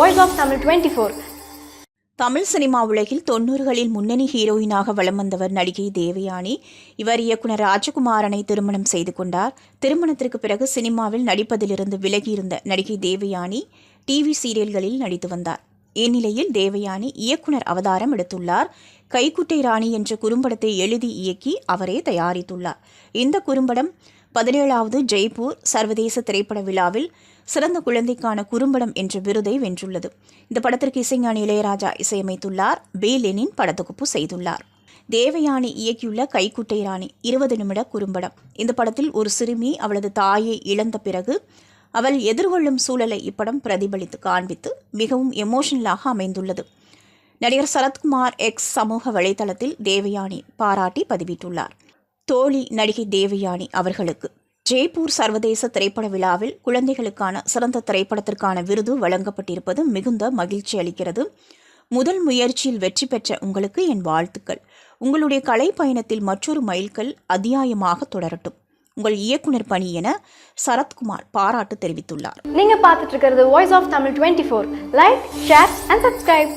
ஓல்வாம் Tamil twenty four Tamil cinema உலகில் தொண்ணூறுகளில் முன்னணி ஹீரோயினாக வலம் வந்தவர் நடிகை தேவயானி. இவர் இயக்குனர் ராஜகுமாரனை திருமணம் செய்து கொண்டார். திருமணத்திற்கு பிறகு சினிமாவில் நடிப்பதிலிருந்து விலகியிருந்த நடிகை தேவயானி டிவி சீரியல்களில் நடித்து வந்தார். இந்நிலையில் தேவயானி இயக்குனர் அவதாரம் எடுத்துள்ளார். கைக்குட்டை ராணி என்ற குறும்படத்தை எழுதி இயக்கி அவரே தயாரித்துள்ளார். இந்த குறும்படம் பதினேழாவது ஜெய்ப்பூர் சர்வதேச திரைப்பட விழாவில் சிறந்த குழந்தைக்கான குறும்படம் என்ற விருதை வென்றுள்ளது. இந்த படத்திற்கு இசைஞானி இளையராஜா இசையமைத்துள்ளார். பே. லெனின் படத்தொகுப்பு செய்துள்ளார். தேவயானி இயக்கியுள்ள கைக்குட்டை ராணி இருபது நிமிட குறும்படம். இந்த படத்தில் ஒரு சிறுமி அவளது தாயை இழந்த பிறகு அவள் எதிர்கொள்ளும் சூழலை இப்படம் பிரதிபலித்து காண்பித்து மிகவும் எமோஷனலாக அமைந்துள்ளது. நடிகர் சரத்குமார் எக்ஸ் சமூக வலைதளத்தில் தேவயானி பாராட்டி பதிவிட்டுள்ளார். தோழி நடிகை தேவயானி அவர்களுக்கு. ஜெய்ப்பூர் சர்வதேச திரைப்பட விழாவில் குழந்தைகளுக்கான சிறந்த திரைப்படத்திற்கான விருது வழங்கப்பட்டிருப்பது மிகுந்த மகிழ்ச்சி அளிக்கிறது. முதல் முயற்சியில் வெற்றி பெற்ற உங்களுக்கு என் வாழ்த்துக்கள். உங்களுடைய கலை பயணத்தில் மற்றொரு மைல்கல் அத்தியாயமாக தொடரட்டும். உங்கள் இயக்குனர் பணி என சரத்குமார் பாராட்டு தெரிவித்துள்ளார். நீங்க பார்த்துட்டு இருக்கிறது voice of Tamil twenty four like share and subscribe